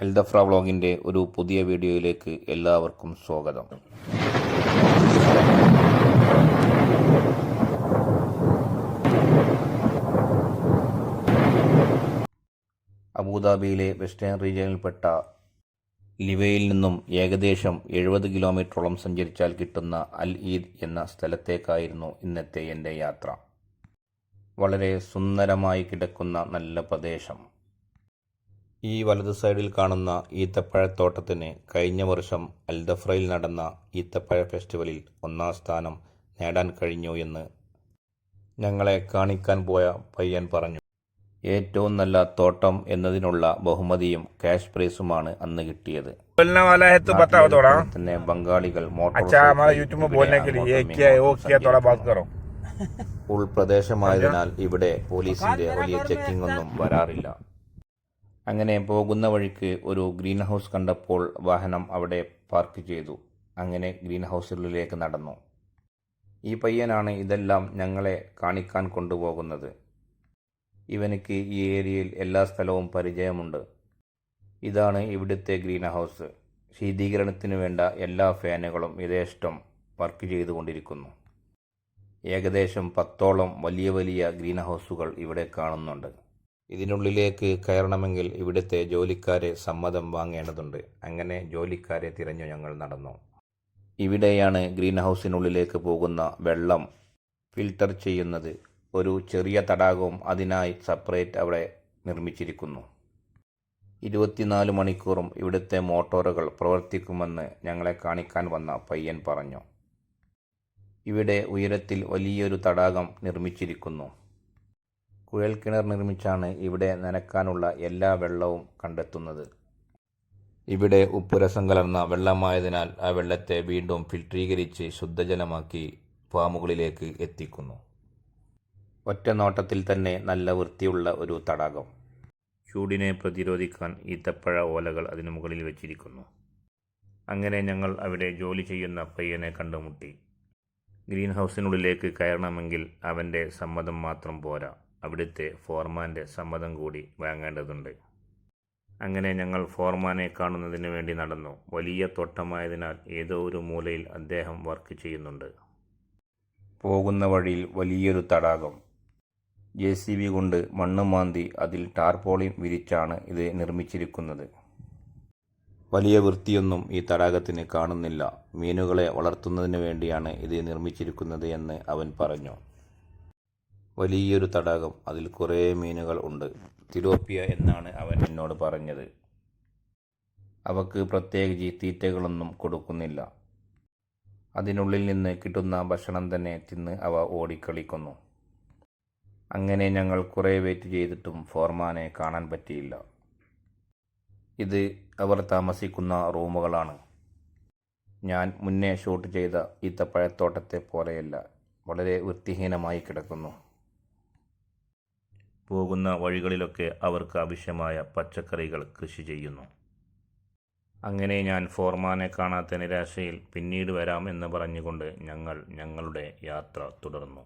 എൽദഫ്ര വ്ളോഗിന്റെ ഒരു പുതിയ വീഡിയോയിലേക്ക് എല്ലാവർക്കും സ്വാഗതം. അബുദാബിയിലെ വെസ്റ്റേൺ റീജിയനിൽപ്പെട്ട ലിവയിൽ നിന്നും ഏകദേശം എഴുപത് കിലോമീറ്ററോളം സഞ്ചരിച്ചാൽ കിട്ടുന്ന അൽ ഈദ് എന്ന സ്ഥലത്തേക്കായിരുന്നു ഇന്നത്തെ എന്റെ യാത്ര. വളരെ സുന്ദരമായി കിടക്കുന്ന നല്ല പ്രദേശം. ഈ വലതു സൈഡിൽ കാണുന്ന ഈത്തപ്പഴത്തോട്ടത്തിന് കഴിഞ്ഞ വർഷം അൽദഫ്രയിൽ നടന്ന ഈത്തപ്പഴ ഫെസ്റ്റിവലിൽ ഒന്നാം സ്ഥാനം നേടാൻ കഴിഞ്ഞു എന്ന് ഞങ്ങളെ കാണിക്കാൻ പോയ പയ്യൻ പറഞ്ഞു. ഏറ്റവും നല്ല തോട്ടം എന്നതിനുള്ള ബഹുമതിയും ക്യാഷ് പ്രൈസുമാണ് അന്ന് കിട്ടിയത്. ബംഗാളികൾ ഉൾപ്രദേശമായതിനാൽ ഇവിടെ പോലീസിന്റെ വലിയ ചെക്കിംഗ് ഒന്നും വരാറില്ല. അങ്ങനെ പോകുന്ന വഴിക്ക് ഒരു ഗ്രീൻ ഹൗസ് കണ്ടപ്പോൾ വാഹനം അവിടെ പാർക്ക് ചെയ്തു. അങ്ങനെ ഗ്രീൻ ഹൗസിലേക്ക് നടന്നു. ഈ പയ്യനാണ് ഇതെല്ലാം ഞങ്ങളെ കാണിക്കാൻ കൊണ്ടുപോകുന്നത്. ഇവനിക്ക് ഈ ഏരിയയിൽ എല്ലാ സ്ഥലവും പരിചയമുണ്ട്. ഇതാണ് ഇവിടുത്തെ ഗ്രീൻ ഹൗസ് ശീതീകരണത്തിന് വേണ്ട എല്ലാ ഫാനുകളും യഥേഷ്ടം വർക്ക് ചെയ്തുകൊണ്ടിരിക്കുന്നു. ഏകദേശം പത്തോളം വലിയ വലിയ ഗ്രീൻ ഹൗസുകൾ ഇവിടെ കാണുന്നുണ്ട്. ഇതിനുള്ളിലേക്ക് കയറണമെങ്കിൽ ഇവിടുത്തെ ജോലിക്കാരെ സമ്മതം വാങ്ങേണ്ടതുണ്ട്. അങ്ങനെ ജോലിക്കാരെ തിരഞ്ഞു ഞങ്ങൾ നടന്നു. ഇവിടെയാണ് ഗ്രീൻ ഹൗസിനുള്ളിലേക്ക് പോകുന്ന വെള്ളം ഫിൽട്ടർ ചെയ്യുന്നത്. ഒരു ചെറിയ തടാകവും അതിനായി സെപ്പറേറ്റ് അവിടെ നിർമ്മിച്ചിരിക്കുന്നു. ഇരുപത്തിനാല് മണിക്കൂറും ഇവിടുത്തെ മോട്ടോറുകൾ പ്രവർത്തിക്കുമെന്ന് ഞങ്ങളെ കാണിക്കാൻ വന്ന പയ്യൻ പറഞ്ഞു. ഇവിടെ ഉയരത്തിൽ വലിയൊരു തടാകം നിർമ്മിച്ചിരിക്കുന്നു. കുഴൽക്കിണർ നിർമ്മിച്ചാണ് ഇവിടെ നനക്കാനുള്ള എല്ലാ വെള്ളവും കണ്ടെത്തുന്നത്. ഇവിടെ ഉപ്പുരസം കലർന്ന വെള്ളമായതിനാൽ ആ വെള്ളത്തെ വീണ്ടും ഫിൽട്രീകരിച്ച് ശുദ്ധജലമാക്കി ഫാമുകളിലേക്ക് എത്തിക്കുന്നു. ഒറ്റ നോട്ടത്തിൽ തന്നെ നല്ല വൃത്തിയുള്ള ഒരു തടാകം. ചൂടിനെ പ്രതിരോധിക്കാൻ ഈത്തപ്പഴ ഓലകൾ അതിനു മുകളിൽ വെച്ചിരിക്കുന്നു. അങ്ങനെ ഞങ്ങൾ അവിടെ ജോലി ചെയ്യുന്ന പയ്യനെ കണ്ടുമുട്ടി. ഗ്രീൻ ഹൗസിനുള്ളിലേക്ക് കയറണമെങ്കിൽ അവന്റെ സമ്മതം മാത്രം പോരാ. അവിടുത്തെ ഫോർമാന്റെ സമ്മതം കൂടി വാങ്ങേണ്ടതുണ്ട്. അങ്ങനെ ഞങ്ങൾ ഫോർമാനെ കാണുന്നതിന് വേണ്ടി നടന്നു. വലിയ തോട്ടമായതിനാൽ ഏതോ ഒരു മൂലയിൽ അദ്ദേഹം വർക്ക് ചെയ്യുന്നുണ്ട്. പോകുന്ന വഴിയിൽ വലിയൊരു തടാകം. ജെ സി ബി കൊണ്ട് മണ്ണ് മാന്തി അതിൽ ടാർപോളിൻ വിരിച്ചാണ് ഇത് നിർമ്മിച്ചിരിക്കുന്നത്. വലിയ വൃത്തിയൊന്നും ഈ തടാകത്തിന് കാണുന്നില്ല. മീനുകളെ വളർത്തുന്നതിന് വേണ്ടിയാണ് ഇത് നിർമ്മിച്ചിരിക്കുന്നത് എന്ന് അവൻ പറഞ്ഞു. വലിയൊരു തടാകം. അതിൽ കുറേ മീനുകൾ ഉണ്ട്. തിലോപ്പിയ എന്നാണ് അവൻ എന്നോട് പറഞ്ഞത്. അവക്ക് പ്രത്യേകിച്ച് തീറ്റകളൊന്നും കൊടുക്കുന്നില്ല. അതിനുള്ളിൽ നിന്ന് കിട്ടുന്ന ഭക്ഷണം തന്നെ തിന്ന് അവ ഓടിക്കളിക്കുന്നു. അങ്ങനെ ഞങ്ങൾ കുറേ വെയിറ്റ് ചെയ്തിട്ടും ഫോർമാനെ കാണാൻ പറ്റിയില്ല. ഇത് അവർ താമസിക്കുന്ന റൂമുകളാണ്. ഞാൻ മുന്നേ ഷൂട്ട് ചെയ്ത ഈത്തപ്പഴത്തോട്ടത്തെ പോലെയല്ല വളരെ വൃത്തിഹീനമായി കിടക്കുന്നു. പോകുന്ന വഴികളിലൊക്കെ അവർക്ക് ആവശ്യമായ പച്ചക്കറികൾ കൃഷി ചെയ്യുന്നു. അങ്ങനെ ഞാൻ ഫോർമാനെ കാണാത്ത നിരാശയിൽ പിന്നീട് വരാം എന്ന് പറഞ്ഞുകൊണ്ട് ഞങ്ങൾ ഞങ്ങളുടെ യാത്ര തുടർന്നു.